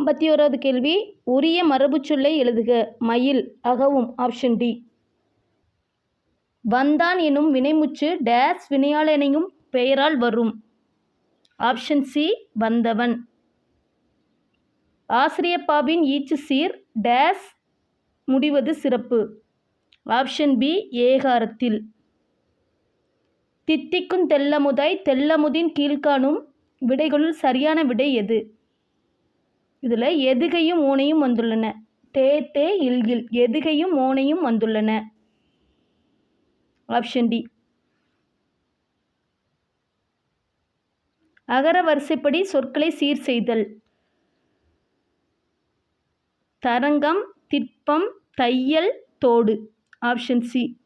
ஐம்பத்தி ஓராவது கேள்வி உரிய மரபுச்சொல்லை எழுதுக. மயில் அகவும். ஆப்ஷன் டி வந்தான் எனும் வினைமுச்சு டேஸ் வினையாளனையும் பெயரால் வரும். ஆப்ஷன் சி வந்தவன். ஆசிரியப்பாவின் ஈச்சு சீர் டேஸ் முடிவது சிறப்பு. ஆப்ஷன் பி ஏகாரத்தில். தித்திக்கும் தெல்லமுதாய் தெல்லமுதின் கீழ்காணும் விடைகளுள் சரியான விடை எது? இதில் எதுகையும் ஓனையும் வந்துள்ளன. தே தே இல்கில் எதுகையும் ஓனையும் வந்துள்ளன. ஆப்ஷன் டி அகர வரிசைப்படி சொற்களை சீர் செய்தல். தரங்கம் திட்பம் தையல் தோடு. ஆப்ஷன் சி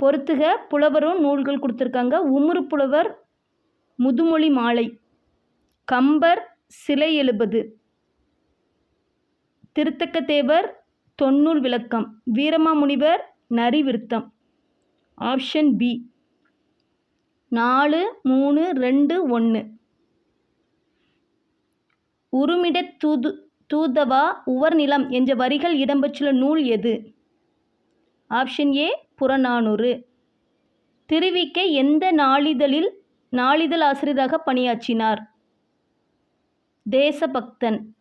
பொறுத்துக புலவரும் நூல்கள் கொடுத்துருக்காங்க. உமுறு புலவர் முதுமொழி மாலை. கம்பர் சிலை எழுபது. திருத்தக்கத்தேவர் தொன்னூல் விளக்கம். வீரமாமுனிவர் நரி விருத்தம் ஆப்ஷன் பி. நாலு மூணு ரெண்டு ஒன்று உருமிட தூது தூதவா உவர் நிலம் என்ற வரிகள் இடம்பெற்றுள்ள நூல் எது? ஆப்ஷன் ஏ புறநானூறு. திருவிக்க எந்த நாளிதழில் நாளிதழ் ஆசிரியராக பணியாற்றினார்? தேசபக்தன்.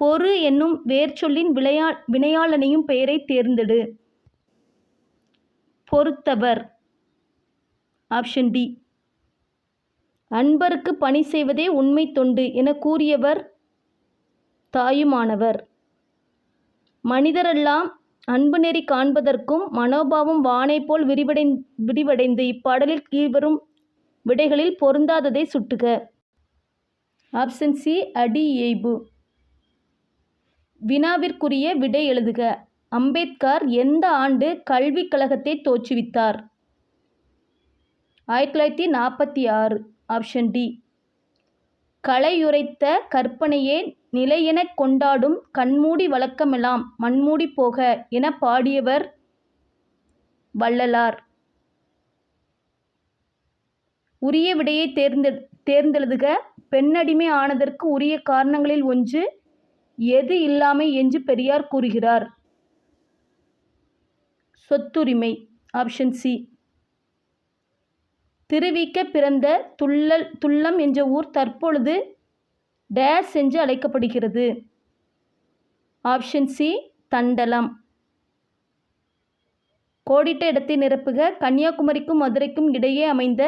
பொறு என்னும் வேர்ச்சொல்லின் விளையா வினையாளனையும் பெயரை தேர்ந்தெடு. பொறுத்தவர். Option D. அன்பருக்கு பணி செய்வதே உண்மை தொண்டு என கூறியவர் தாயுமானவர். மனிதரெல்லாம் அன்பு நெறி காண்பதற்கும் மனோபாவம் வானை போல் விரிவடை விரிவடைந்து இப்பாடலில் கீழ்வரும் விடைகளில் பொருந்தாததை சுட்டுக. ஆப்ஷன் சி அடி ஏய்பு வினாவிற்குரிய விடை எழுதுக. அம்பேத்கர் எந்த ஆண்டு கல்விக் கழகத்தை தோற்றுவித்தார்? ஆயிரத்தி தொள்ளாயிரத்தி நாற்பத்தி ஆறு. Option D. கலையுரைத்த கற்பனையே நிலையெனக் கொண்டாடும் கண்மூடி வழக்கமெல்லாம் மண்மூடி போக என பாடியவர் வள்ளலார். உரிய விடையை தேர்ந்தெ தேர்ந்தெழுதுக. பெண்ணடிமை ஆனதற்கு உரிய காரணங்களில் ஒன்று எது இல்லாமை என்று பெரியார் கூறுகிறார். சொத்துரிமை ஆப்ஷன் சி திருவிக்க பிறந்த துள்ளல் துள்ளம் என்ற ஊர் தற்பொழுது டேஸ் என்று அழைக்கப்படுகிறது. ஆப்ஷன் சி தண்டலம். கோடிட்ட இடத்தை நிரப்புக கன்னியாகுமரிக்கும் மதுரைக்கும் இடையே அமைந்த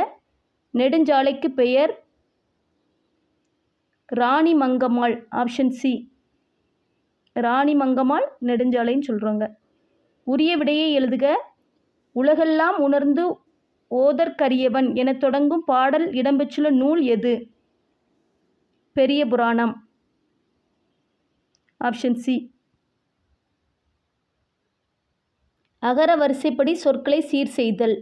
நெடுஞ்சாலைக்கு பெயர் ராணி மங்கம்மாள் ஆப்ஷன் சி ராணி மங்கம்மாள் நெடுஞ்சாலைன்னு சொல்கிறாங்க உரிய விடையை எழுதுக. உலகெல்லாம் உணர்ந்து ஓதற்கரியவன் என தொடங்கும் பாடல் இடம்பெற்றுள்ள நூல் எது? பெரிய புராணம். ஆப்ஷன் சி அகர வரிசைப்படி சொற்களை சீர் செய்தல்.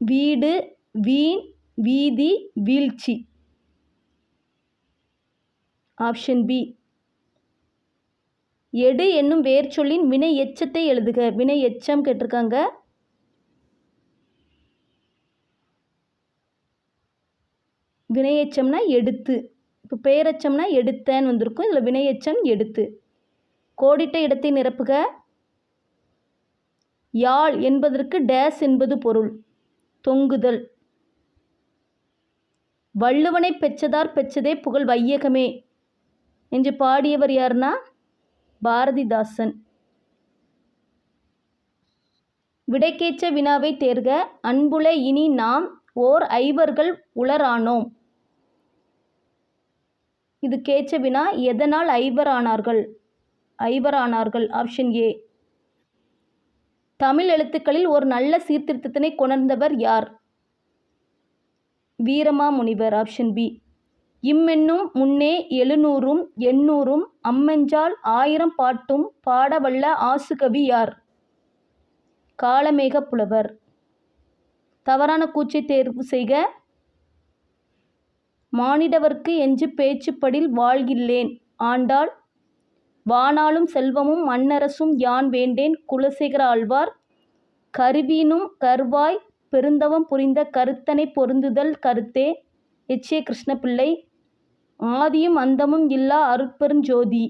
வீடு வீண் வீதி வீழ்ச்சி. ஆப்ஷன் பி எடு என்னும் வேர்ச்சொல்லின் வினை எச்சத்தை எழுதுக. வினை எச்சம் கேட்டிருக்காங்க. வினையச்சம்னா எடுத்து. இப்போ பெயரச்சம்னா எடுத்தேன்னு வந்திருக்கும். இதில் வினையெச்சம் எடுத்து. கோடிட்ட இடத்தை நிரப்புக. யாழ் என்பதற்கு டேஸ் என்பது பொருள். தொங்குதல். வள்ளுவனை பெற்றதார் பெற்றதே புகழ் வையகமே என்று பாடியவர் யாருன்னா பாரதிதாசன். விடைக்கேற்ற வினாவை தேர்க அன்புல இனி நாம் ஓர் ஐவர்கள் உளரானோம். இது கேச்ச வினா எதனால் ஐவரானார்கள்? ஐவரானார்கள் ஆப்ஷன் ஏ. தமிழ் எழுத்துக்களில் ஒரு நல்ல சீர்திருத்தத்தினை கொணர்ந்தவர் யார்? Veeramamunivar option B. இம்மென்னும் முன்னே எழுநூறும் எண்ணூறும் அம்மெஞ்சால் ஆயிரம் பாட்டும் பாடவல்ல ஆசுகவி யார்? காலமேக புலவர். தவறான கூச்சை தேர்வு செய்க. மானிடவர்க்கு என்று பேச்சுப்படில் வாழ்கில்லேன். ஆண்டாள் வானாலும் செல்வமும் மன்னரசும் யான் வேண்டேன் குலசேகர ஆழ்வார். கருவீனும் கர்வாய் பெருந்தவம் புரிந்த கருத்தனை பொருந்துதல் கருத்தே. H A Krishnapillai. ஆதியும் அந்தமும் இல்லா அருட்பெருஞ்சோதி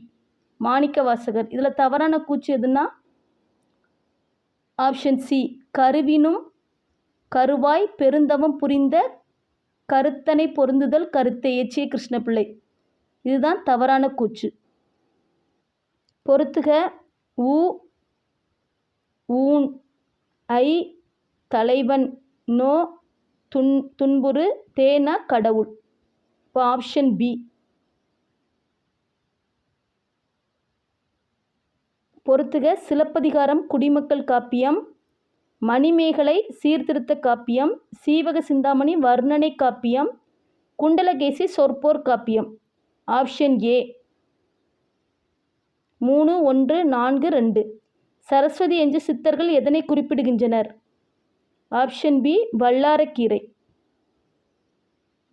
மாணிக்கவாசகர். இதில் தவறான கூச்சு எதுனா ஆப்ஷன் சி. கருவினும் கருவாய் பெருந்தவம் புரிந்த கருத்தனை பொருந்துதல் கருத்தே. எச் கிருஷ்ணப்பிள்ளை கிருஷ்ணபிள்ளை. இதுதான் தவறான கூச்சு பொறுத்துக. உ ஊன் ஐ தலைவன் நோ துன் துன்புறு தேனா கடவுள். இப்போ ஆப்ஷன் பி பொறுத்துக சிலப்பதிகாரம் குடிமக்கள் காப்பியம் மணிமேகலை சீர்திருத்த காப்பியம் சீவக சிந்தாமணி வர்ணனை காப்பியம் குண்டலகேசி சொற்போர் காப்பியம். ஆப்ஷன் ஏ மூணு ஒன்று நான்கு ரெண்டு. சரஸ்வதி என்று சித்தர்கள் எதனை குறிப்பிடுகின்றனர்? Option B வல்லாரக்கீரை.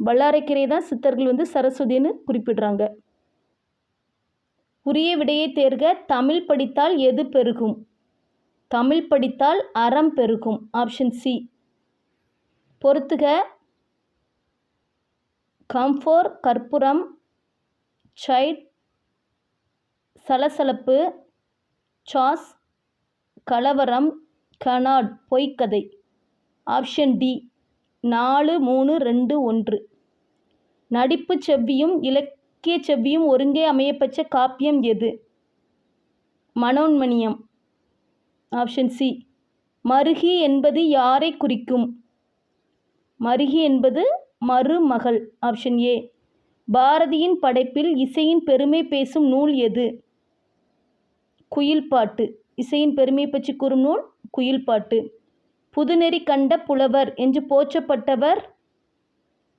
வல்லாரக்கீரை தான் சித்தர்கள் வந்து சரஸ்வதின்னு குறிப்பிடுறாங்க. உரிய விடையை தேர்க தமிழ் படித்தால் எது பெருகும்? தமிழ் படித்தால் அறம் பெருகும். ஆப்ஷன் சி பொறுத்துக. கம்ஃபோர் கற்பூரம் சைட் சலசலப்பு சாஸ் கலவரம் கனாட் பொய்க்கதை. ஆப்ஷன் டி நாலு மூணு ரெண்டு ஒன்று. நடிப்பு செவ்வியும் இலக்கிய செவ்வியும் ஒருங்கே அமையப்பெற்ற காப்பியம் எது? மனோன்மணியம். ஆப்ஷன் சி மருகி என்பது யாரை குறிக்கும்? மருகி என்பது மருமகள். ஆப்ஷன் ஏ பாரதியின் படைப்பில் இசையின் பெருமை பேசும் நூல் எது? குயில்பாட்டு. இசையின் பெருமை பற்றி கூறும் நூல் குயில்பாட்டு. புதுநெறி கண்ட புலவர் என்று போற்றப்பட்டவர்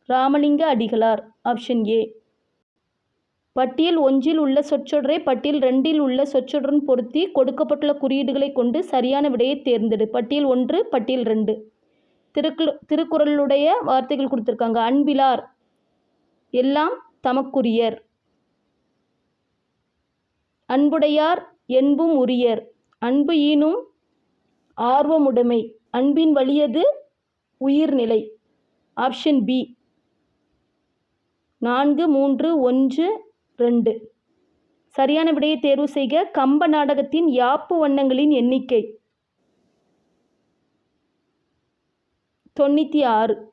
ராமலிங்க அடிகளார். ஆப்ஷன் ஏ பட்டியல் ஒன்றில் உள்ள சொற்றொடரை பட்டியல் ரெண்டில் உள்ள சொற்றொடருடன் பொருத்தி கொடுக்கப்பட்டுள்ள குறியீடுகளை கொண்டு சரியான விடையை தேர்ந்தெடு. பட்டியல் ஒன்று பட்டியல் ரெண்டு. திருக்குள் திருக்குறளுடைய வார்த்தைகள் கொடுத்துருக்காங்க. அன்பிலார் எல்லாம் தமக்குரியர். அன்புடையார் என்பும் உரியர். அன்பு ஈனும் ஆர்வமுடைமை. அன்பின் வழியது உயிர்நிலை ஆப்ஷன் பி. நான்கு மூன்று ஒன்று ரெண்டு. சரியான விடையை தேர்வு செய்க. கம்ப நாடகத்தின் யாப்பு வண்ணங்களின் எண்ணிக்கை. தொண்ணூற்றி ஆறு.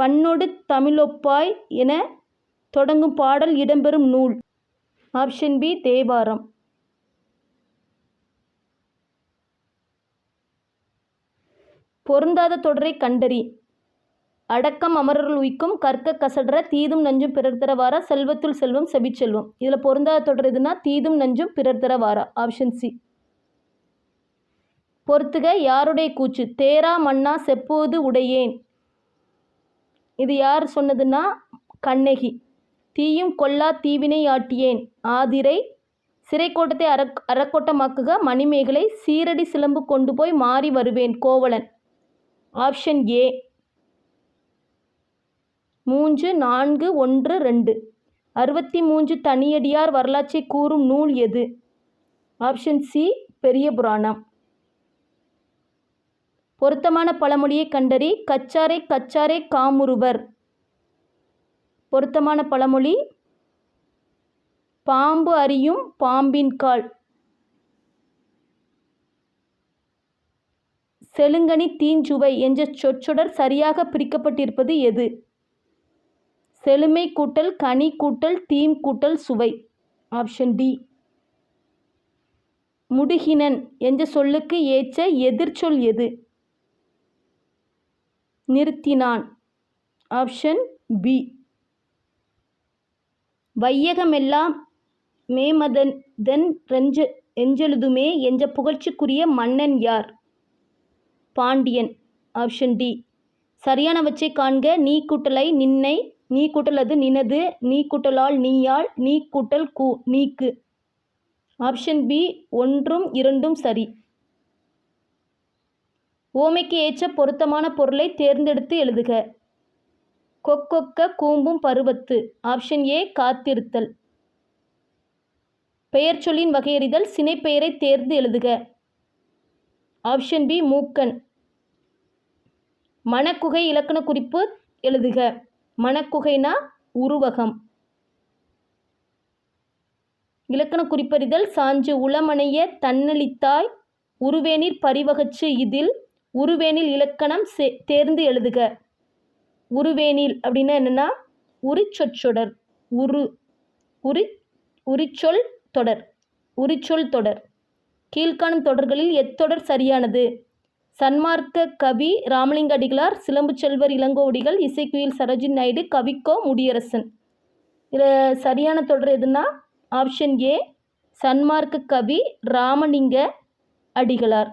பன்னொடு தமிழொப்பாய் என தொடங்கும் பாடல் இடம்பெறும் நூல். Option B Thevaram. பொருந்தாத தொடரை கண்டறி. அடக்கம் அமரர்கள் உய்க்கும் கற்க கசடர தீதும் நஞ்சும் பிறர் தரவாரா செல்வத்துள் செல்வம் செவிச்செல்வம் இதில் பொருந்தாத தொடர் எதுனா தீதும் நஞ்சும் பிறர் தரவாரா ஆப்ஷன் சி பொறுத்துக யாருடைய கூச்சு? தேரா மன்னா செப்போது உடையேன். இது யார் சொன்னதுன்னா கண்ணகி. தீயும் கொல்லா தீவினை ஆட்டியேன். ஆதிரை சிறைக்கோட்டத்தை அறக் அறக்கோட்டமாக்குக மணிமேகலை சீரடி சிலம்பு கொண்டு போய் மாறி வருவேன் கோவலன். Option A. மூன்று நான்கு ஒன்று ரெண்டு. அறுபத்தி மூன்று தனியடியார் வரலாற்றை கூறும் நூல் எது? ஆப்ஷன் சி பெரிய புராணம். பொருத்தமான பழமொழியை கண்டறி கச்சாரை கச்சாரை காமுருவர் பொருத்தமான பழமொழி பாம்பு அறியும் பாம்பின் கால். செலுங்கனி தீஞ்சுவை என்ற சொற்றொடர் சரியாக பிரிக்கப்பட்டிருப்பது எது? செழுமை கூட்டல் கனி கூட்டல் தீம் கூட்டல் சுவை. Option D. முடுகினன் என்ற சொல்லுக்கு ஏற்ற எதிர்ச்சொல் எது? நிறுத்தினான். Option B. வையகமெல்லாம் மேமதன் தென் ரெஞ்ச எஞ்செழுதுமே என்ற புகழ்ச்சிக்குரிய மன்னன் யார்? பாண்டியன். Option D. சரியானவற்றை காண்க. நீ கூட்டலை நின்னை நீ கூட்டலது நினது நீ கூட்டலால் நீயாள் நீ கூட்டல் கூ நீக்கு. ஆப்ஷன் பி ஒன்றும் இரண்டும் சரி. ஓமைக்கு ஏற்ற பொருத்தமான பொருளை தேர்ந்தெடுத்து எழுதுக. கொக்கொக்க கூம்பும் பருவத்து. ஆப்ஷன் ஏ காத்திருத்தல். பெயர் சொல்லின் வகையறிதல் சினைப்பெயரை தேர்ந்து எழுதுக. ஆப்ஷன் பி மூக்கன். மணக்குகை இலக்கண குறிப்பு எழுதுக. மணக்குகைனா உருவகம். இலக்கண குறிப்பறிதல் சாஞ்சு உளமணைய தன்னளித்தாய் உருவேனிற் பரிவகச்சு இதில் உருவேனில் இலக்கணம் சே தேர்ந்து எழுதுக. உருவேனில் அப்படின்னா என்னென்னா உரிச்சொற்றொடர் உரு உரி உரிச்சொல் தொடர் உரிச்சொல் தொடர். கீழ்காணும் தொடர்களில் எத்தொடர் சரியானது? சன்மார்க்க கவி ராமலிங்க அடிகளார் சிலம்பு செல்வர் இளங்கோவடிகள் இசைக்குயில் சரோஜினி நாயுடு கவிக்கோ முடியரசன். இதில் சரியான தொடர் எதுனா ஆப்ஷன் ஏ சன்மார்க்க கவி ராமலிங்க அடிகளார்.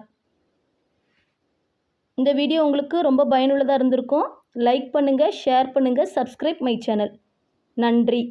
இந்த வீடியோ உங்களுக்கு ரொம்ப பயனுள்ளதாக இருந்திருக்கும். லைக் பண்ணுங்கள் ஷேர் பண்ணுங்கள் சப்ஸ்கிரைப் மை சேனல் நன்றி.